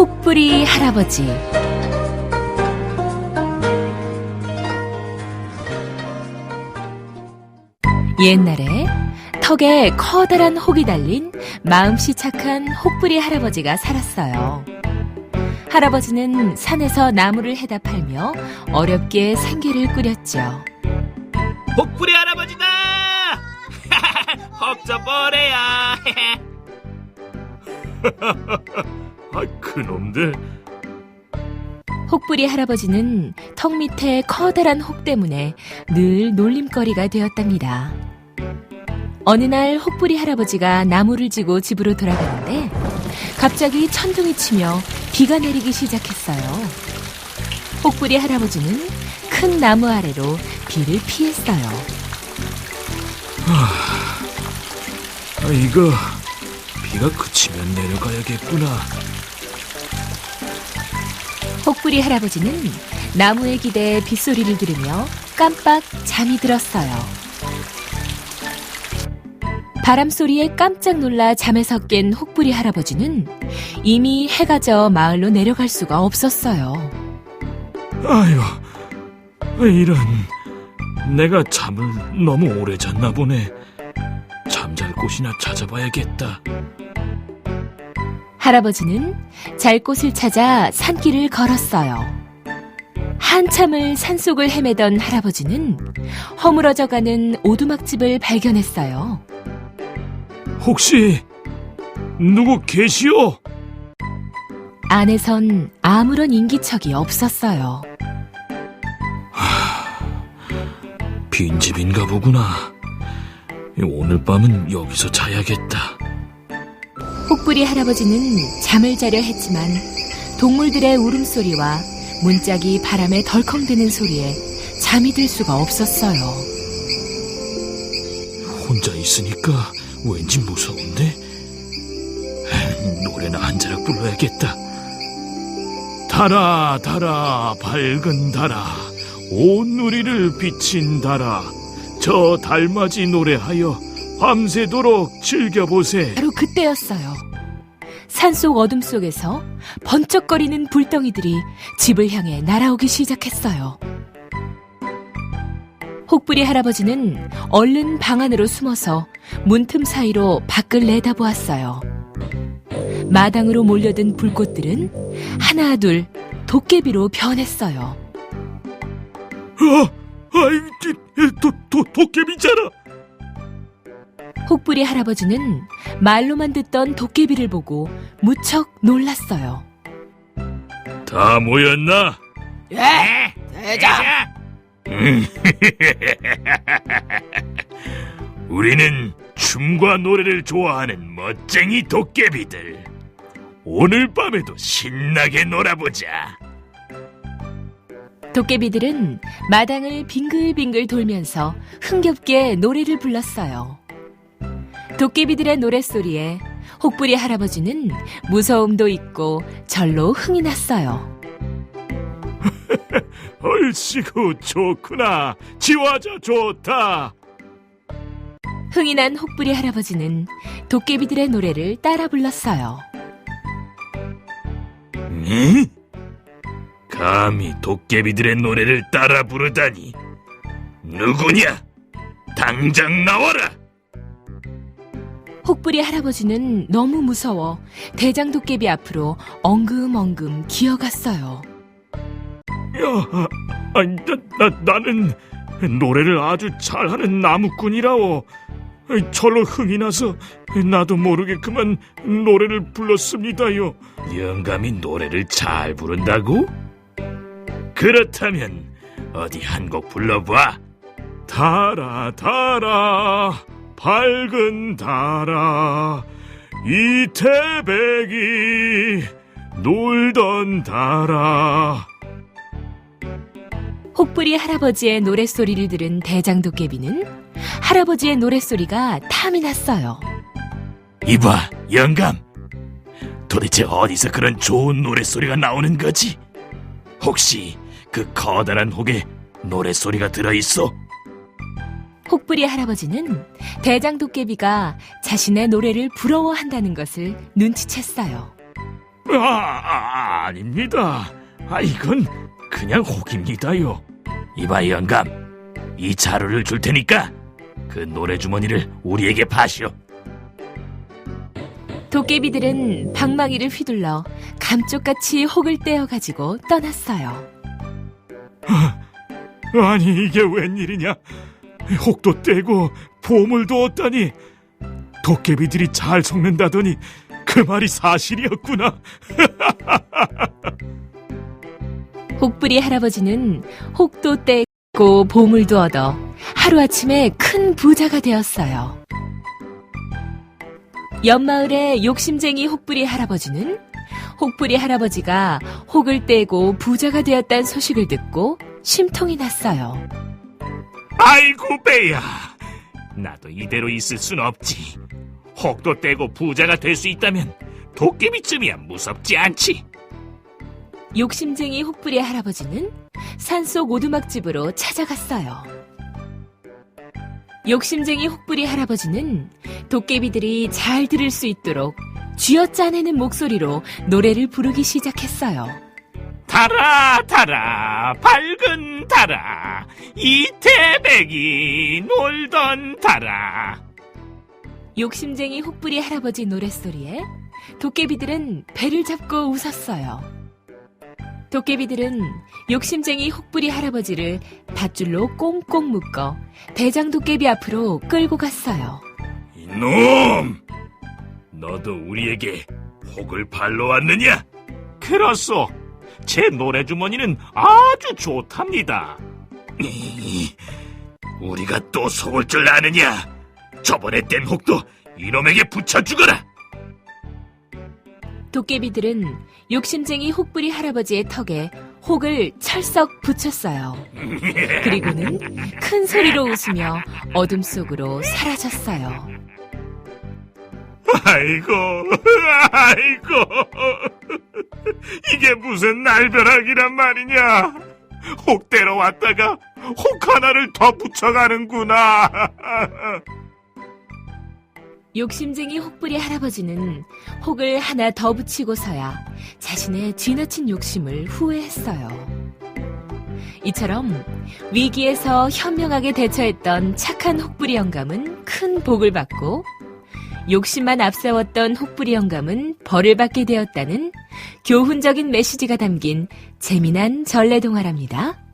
혹부리 할아버지 옛날에 턱에 커다란 혹이 달린 마음씨 착한 혹부리 할아버지가 살았어요. 할아버지는 산에서 나무를 해다 팔며 어렵게 생계를 꾸렸죠. 복불이 할아버지다! 헉저버레야! 아, 그놈들. 혹부리 할아버지는 턱 밑에 커다란 혹 때문에 늘 놀림거리가 되었답니다. 어느 날 혹부리 할아버지가 나무를 지고 집으로 돌아가는데 갑자기 천둥이 치며 비가 내리기 시작했어요. 혹부리 할아버지는 큰 나무 아래로 비를 피했어요. 아, 이거 비가 그치면 내려가야겠구나. 혹부리 할아버지는 나무에 기대 빗소리를 들으며 깜빡 잠이 들었어요. 바람 소리에 깜짝 놀라 잠에서 깬 혹부리 할아버지는 이미 해가 져 마을로 내려갈 수가 없었어요. 아유, 이런. 내가 잠을 너무 오래 잤나 보네. 곳이나 찾아봐야겠다. 할아버지는 잘 곳을 찾아 산길을 걸었어요. 한참을 산속을 헤매던 할아버지는 허물어져 가는 오두막집을 발견했어요. 혹시 누구 계시오? 안에선 아무런 인기척이 없었어요. 빈집인가 보구나. 오늘 밤은 여기서 자야겠다. 혹부리 할아버지는 잠을 자려 했지만 동물들의 울음소리와 문짝이 바람에 덜컹대는 소리에 잠이 들 수가 없었어요. 혼자 있으니까 왠지 무서운데? 노래나 한 자락 불러야겠다. 달아, 달아, 밝은 달아, 온 누리를 비친 달아, 저 달맞이 노래하여 밤새도록 즐겨보세. 바로 그때였어요. 산속 어둠 속에서 번쩍거리는 불덩이들이 집을 향해 날아오기 시작했어요. 혹부리 할아버지는 얼른 방 안으로 숨어서 문틈 사이로 밖을 내다보았어요. 마당으로 몰려든 불꽃들은 하나 둘 도깨비로 변했어요. 아, 아이, 도, 도, 도깨비잖아. 혹부리 할아버지는 말로만 듣던 도깨비를 보고 무척 놀랐어요. 다 모였나? 예! 대장! 우리는 춤과 노래를 좋아하는 멋쟁이 도깨비들. 오늘 밤에도 신나게 놀아보자. 도깨비들은 마당을 빙글빙글 돌면서 흥겹게 노래를 불렀어요. 도깨비들의 노랫소리에 혹부리 할아버지는 무서움도 있고 절로 흥이 났어요. 얼씨구 좋구나. 지화자 좋다. 흥이 난 혹부리 할아버지는 도깨비들의 노래를 따라 불렀어요. 응? 감히 도깨비들의 노래를 따라 부르다니. 누구냐? 당장 나와라. 혹부리 할아버지는 너무 무서워 대장 도깨비 앞으로 엉금엉금 기어갔어요. 야, 아니, 나, 나, 나는 노래를 아주 잘하는 나무꾼이라오. 절로 흥이 나서 나도 모르게 그만 노래를 불렀습니다요. 영감이 노래를 잘 부른다고? 그렇다면 어디 한 곡 불러봐. 달아 달아 밝은 달아 이태백이 놀던 달아 혹부리 할아버지의 노랫소리를 들은 대장 도깨비는 할아버지의 노랫소리가 탐이 났어요. 이봐, 영감. 도대체 어디서 그런 좋은 노랫소리가 나오는 거지? 혹시 그 커다란 혹에 노랫소리가 들어있어? 혹부리 할아버지는 대장 도깨비가 자신의 노래를 부러워한다는 것을 눈치챘어요. 아, 아, 아닙니다. 아, 이건 그냥 혹입니다요. 이봐, 영감. 이 자루를 줄 테니까 그 노래 주머니를 우리에게 파시오. 도깨비들은 방망이를 휘둘러 감쪽같이 혹을 떼어가지고 떠났어요. 아니, 이게 웬일이냐? 혹도 떼고 보물도 얻다니. 도깨비들이 잘 속는다더니 그 말이 사실이었구나. 혹부리 할아버지는 혹도 떼고 보물도 얻어 하루아침에 큰 부자가 되었어요. 옆마을의 욕심쟁이 혹부리 할아버지는 혹부리 할아버지가 혹을 떼고 부자가 되었다는 소식을 듣고 심통이 났어요. 아이고 배야 나도 이대로 있을 순 없지 혹도 떼고 부자가 될 수 있다면 도깨비쯤이야 무섭지 않지 욕심쟁이 혹부리 할아버지는 산속 오두막집으로 찾아갔어요. 욕심쟁이 혹부리 할아버지는 도깨비들이 잘 들을 수 있도록 쥐어짜내는 목소리로 노래를 부르기 시작했어요. 달아 달아 밝은 달아 이태백이 놀던 달아 욕심쟁이 혹부리 할아버지 노랫소리에 도깨비들은 배를 잡고 웃었어요. 도깨비들은 욕심쟁이 혹부리 할아버지를 밧줄로 꽁꽁 묶어 대장 도깨비 앞으로 끌고 갔어요. 이놈 너도 우리에게 혹을 팔러 왔느냐? 그렇소. 제 노래 주머니는 아주 좋답니다. 우리가 또 속을 줄 아느냐? 저번에 뗀 혹도 이놈에게 붙여주거라. 도깨비들은 욕심쟁이 혹부리 할아버지의 턱에 혹을 철썩 붙였어요. 그리고는 큰 소리로 웃으며 어둠 속으로 사라졌어요. 아이고, 아이고. 이게 무슨 날벼락이란 말이냐. 혹대러 왔다가 혹 하나를 더 붙여가는구나. 욕심쟁이 혹부리 할아버지는 혹을 하나 더 붙이고서야 자신의 지나친 욕심을 후회했어요. 이처럼 위기에서 현명하게 대처했던 착한 혹부리 영감은 큰 복을 받고 욕심만 앞세웠던 혹부리 영감은 벌을 받게 되었다는 교훈적인 메시지가 담긴 재미난 전래동화랍니다.